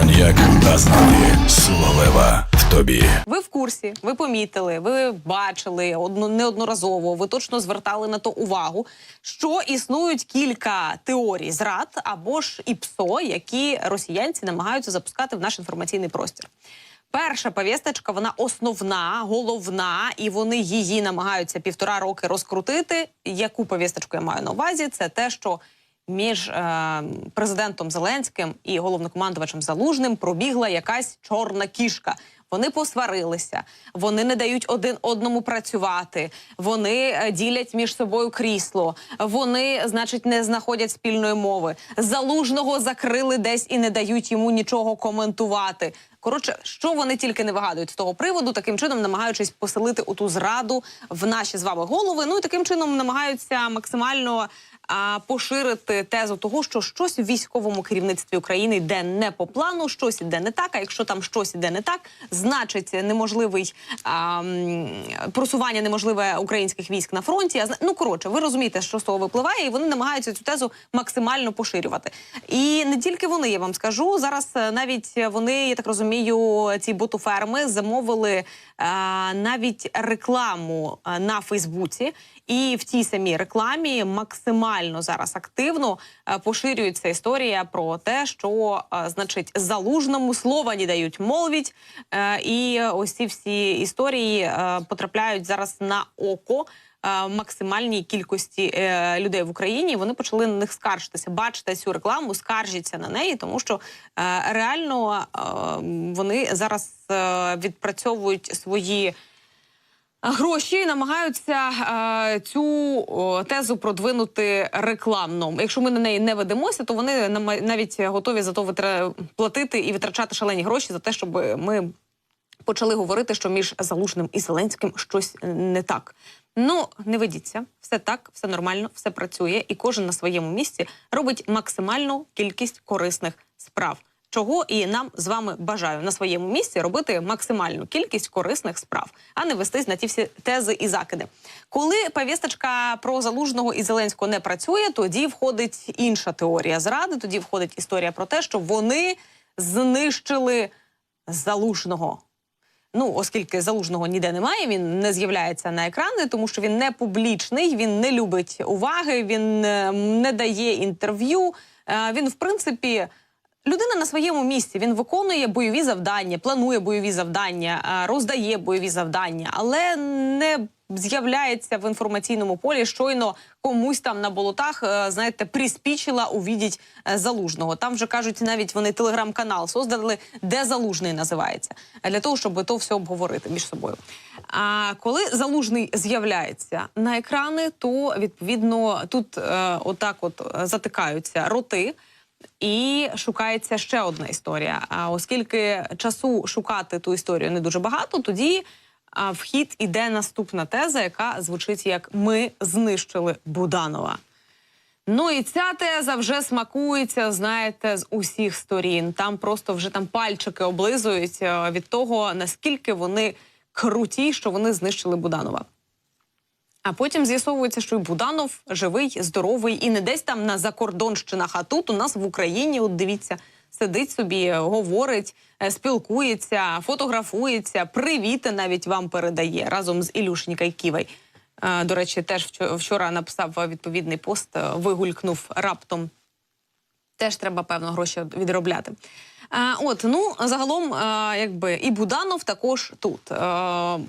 Коньяк Азнаді. Сила в тобі. Ви в курсі, ви помітили, ви бачили одно, неодноразово, ви точно звертали на то увагу, що існують кілька теорій зрад або ж ІПСО, які росіянці намагаються запускати в наш інформаційний простір. Перша повісточка, вона основна, головна, і вони її намагаються півтора роки розкрутити. Яку повісточку я маю на увазі? Це те, що між е, президентом Зеленським і головнокомандувачем Залужним пробігла якась чорна кішка. Вони посварилися, вони не дають один одному працювати, вони е, ділять між собою крісло, вони, значить, не знаходять спільної мови. Залужного закрили десь і не дають йому нічого коментувати. Коротше, що вони тільки не вигадують з того приводу, таким чином намагаючись поселити у ту зраду в наші з вами голови. Ну і таким чином намагаються максимально поширити тезу того, що щось в військовому керівництві України йде не по плану, щось іде не так. А якщо там щось іде не так, значить неможливий а, просування неможливе українських військ на фронті. А ну коротше, ви розумієте, що з того випливає, і вони намагаються цю тезу максимально поширювати. І не тільки вони, я вам скажу зараз. е, Навіть вони, я так розумію, ці ботоферми замовили е, навіть рекламу е, на Фейсбуці, і в тій самій рекламі максимально зараз активно е, поширюється історія про те, що е, значить залужному слова не дають мовіть, е, і ось ці всі історії потрапляють зараз на око. Максимальній кількості е, людей в Україні вони почали на них скаржитися. Бачите цю рекламу, скаржаться на неї, тому що е, реально е, вони зараз е, відпрацьовують свої гроші намагаються е, цю о, тезу продвинути рекламно. Якщо ми на неї не ведемося, то вони навіть готові за то витра... платити і витрачати шалені гроші за те, щоб ми почали говорити, що між Залужним і Зеленським щось не так. Ну, не ведіться, все так, все нормально, все працює, і кожен на своєму місці робить максимальну кількість корисних справ. Чого і нам з вами бажаю на своєму місці робити максимальну кількість корисних справ, а не вестись на ті всі тези і закиди. Коли повісточка про залужного і Зеленського не працює, тоді входить інша теорія зради. Тоді входить історія про те, що вони знищили залужного. Ну, оскільки залужного ніде немає, він не з'являється на екрани, тому що він не публічний, він не любить уваги, він е, не дає інтерв'ю. Е, Він, в принципі, людина на своєму місці. Він виконує бойові завдання, планує бойові завдання, е, роздає бойові завдання, але не з'являється в інформаційному полі. Щойно комусь там на болотах, е, знаєте, приспічила увідіть е, залужного. Там вже кажуть, навіть вони телеграм-канал создали, де залужний називається, для того, щоб то все обговорити між собою. А коли залужний з'являється на екрани, то відповідно тут е, отак, от затикаються роти. І шукається ще одна історія. А оскільки часу шукати ту історію не дуже багато, тоді в хід іде наступна теза, яка звучить як Ми знищили Буданова. Ну і ця теза вже смакується, знаєте, з усіх сторін. Там просто вже там пальчики облизують е, від того, наскільки вони круті, що вони знищили Буданова. А потім з'ясовується, що і Буданов живий, здоровий і не десь там на закордонщинах, а тут у нас в Україні, от дивіться, сидить собі, говорить, е, спілкується, фотографується, привіти навіть вам передає разом з Ілюшніка і Ківай. Е, До речі, теж вчо- вчора написав відповідний пост, е, вигулькнув раптом теж треба певно гроші відробляти. А, от ну загалом, якби і Буданов також тут.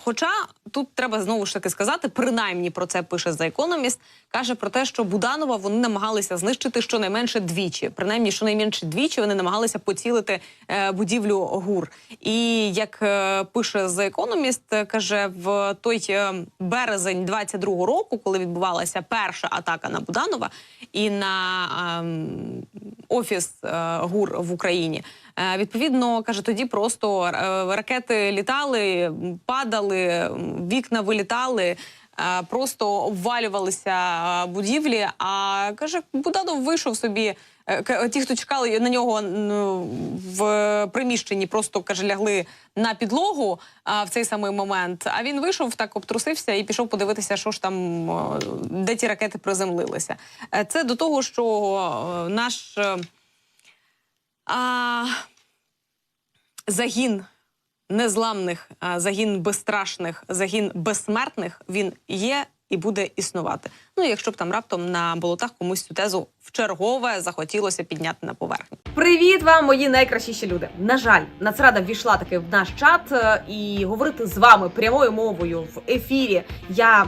Хоча тут треба знову ж таки сказати, принаймні про це пише The Economist, каже про те, що Буданова вони намагалися знищити щонайменше двічі. Принаймні, щонайменше двічі вони намагалися поцілити е, будівлю ГУР. І як е, пише The Economist, е, каже, в той е, березень 22-го року, коли відбувалася перша атака на Буданова і на ем, офіс е, ГУР в Україні. Е, Відповідно, каже, тоді просто е, ракети літали, падали, вікна вилітали. Просто обвалювалися будівлі. А каже, Буданов вийшов собі. Е, Ті, хто чекали на нього в приміщенні, просто каже, лягли на підлогу в цей самий момент. А він вийшов, так обтрусився і пішов подивитися, що ж там, де ті ракети приземлилися. Е, Це до того, що наш. е, А, загін незламних, загін безстрашних, загін безсмертних він є і буде існувати. Ну, якщо б там раптом на болотах комусь цю тезу в чергове захотілося підняти на поверхню. Привіт вам, мої найкращіші люди. На жаль, Нацрада ввійшла таки в наш чат е, і говорити з вами прямою мовою в ефірі я